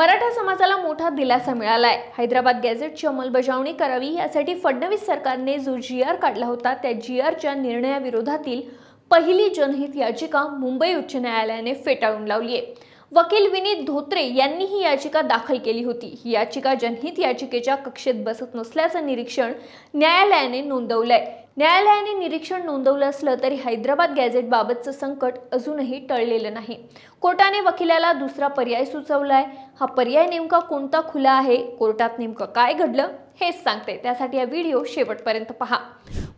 मराठा समाजाला मोठा दिलासा मिळालाय. हैदराबाद गॅझेटची अंमलबजावणी करावी यासाठी फडणवीस सरकारने जो जी आर काढला होता त्या जी आरच्या निर्णयाविरोधातील पहिली जनहित याचिका मुंबई उच्च न्यायालयाने फेटाळून लावली आहे. वकील विनीत धोत्रे यांनी ही याचिका दाखल केली होती. ही याचिका जनहित याचिकेच्या कक्षेत बसत नसल्याचं निरीक्षण न्यायालयाने नोंदवलंय. न्यायालयाने निरीक्षण नोंदवलं असलं तरी हैदराबाद गॅझेटबाबतचं संकट अजूनही टळलेलं नाही. कोर्टाने वकिलाला दुसरा पर्याय सुचवलाय. हा पर्याय नेमका कोणता खुला आहे? कोर्टात नेमकं काय घडलं? हेच सांगते. त्यासाठी हा व्हिडिओ शेवटपर्यंत पहा.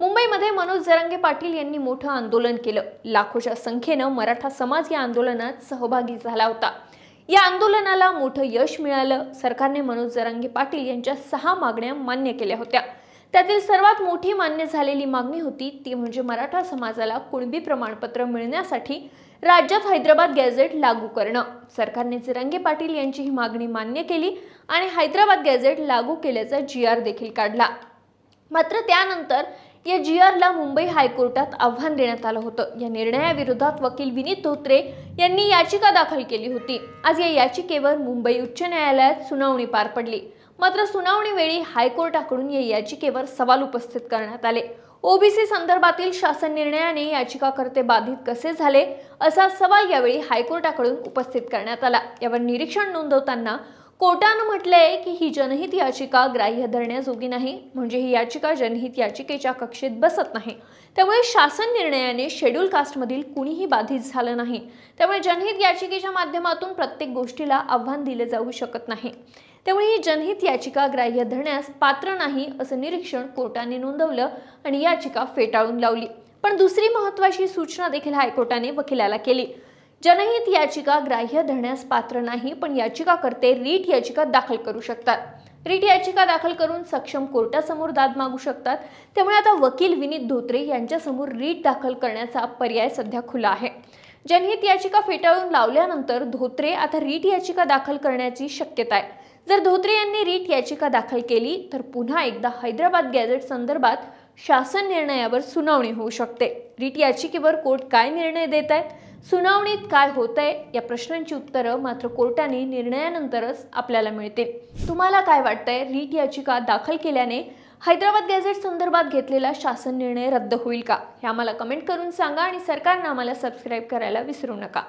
मुंबईमध्ये मनोज जरांगे पाटील यांनी मोठं आंदोलन केलं. लाखोच्या संख्येनं मराठा समाज या आंदोलनात सहभागी झाला होता. या आंदोलनाला मोठं यश मिळालं. सरकारने मनोज जरांगे पाटील यांच्या सहा मागण्या मान्य केल्या होत्या. त्यातील सर्वात मोठी मान्य झालेली मागणी होती ती म्हणजे मराठा समाजाला कुणबी प्रमाणपत्र मिळण्यासाठी राज्यात हैदराबाद गॅझेट लागू करणं. सरकारने चिरंगे पाटील यांची ही मागणी मान्य केली आणि हैदराबाद गॅझेट लागू केल्याचा जी आर देखील काढला. मात्र त्यानंतर या जी आरला मुंबई हायकोर्टात आव्हान देण्यात आलं होतं. या निर्णयाविरोधात वकील विनीत धोत्रे यांनी याचिका दाखल केली होती. आज या याचिकेवर मुंबई उच्च न्यायालयात सुनावणी पार पडली. मात्र सुनावणीवेळी हायकोर्टाकडून या याचिकेवर सवाल उपस्थित करण्यात आले. ओबीसी संदर्भातील शासन निर्णयाने याचिकाकर्ते बाधित कसे झाले असा सवाल यावेळी हायकोर्टाकडून उपस्थित करण्यात आला. यावर निरीक्षण नोंदवताना कोर्टानं म्हटलंय की ही जनहित याचिका ग्राह्य धरण्याजोगी नाही म्हणजे ही याचिका जनहित याचिकेच्या कक्षेत बसत नाही. त्यामुळे शासन निर्णयाने शेड्यूल कास्टमधील कुणीही बाधित झालं नाही. त्यामुळे जनहित याचिकेच्या माध्यमातून प्रत्येक गोष्टीला आव्हान दिले जाऊ शकत नाही. त्यामुळे ही जनहित याचिका ग्राह्य धरण्यास पात्र नाही असं निरीक्षण कोर्टाने नोंदवलं आणि याचिका फेटाळून लावली. पण दुसरी महत्वाची सूचना देखील हायकोर्टाने वकिलाला केली. जनहित याचिका ग्राह्य धरण्यास पात्र नाही पण याचिकाकर्ते रीट याचिका दाखल करू शकतात. रीट याचिका दाखल करून सक्षम कोर्टासमोर दाद मागू शकतात. त्यामुळे आता वकील विनीत धोत्रे यांच्यासमोर रीट दाखल करण्याचा पर्याय सध्या खुला आहे. जनहित याचिका फेटाळून लावल्यानंतर धोत्रे आता रीट याचिका दाखल करण्याची शक्यता आहे. जर धोत्रे यांनी रीट याचिका दाखल केली तर पुन्हा एकदा हैदराबाद गॅझेट संदर्भात शासन निर्णयावर सुनावणी होऊ शकते. रीट याचिकेवर कोर्ट काय निर्णय देत आहेत सुनावणीत काय होत आहे या प्रश्नांची उत्तरं मात्र कोर्टाने निर्णयानंतरच आपल्याला मिळतील. तुम्हाला काय वाटतंय? रीट याचिका दाखल केल्याने हैदराबाद गॅझेट संदर्भात घेतलेला शासन निर्णय रद्द होईल का? हे आम्हाला कमेंट करून सांगा आणि सरकारनं आम्हाला सबस्क्राईब करायला विसरू नका.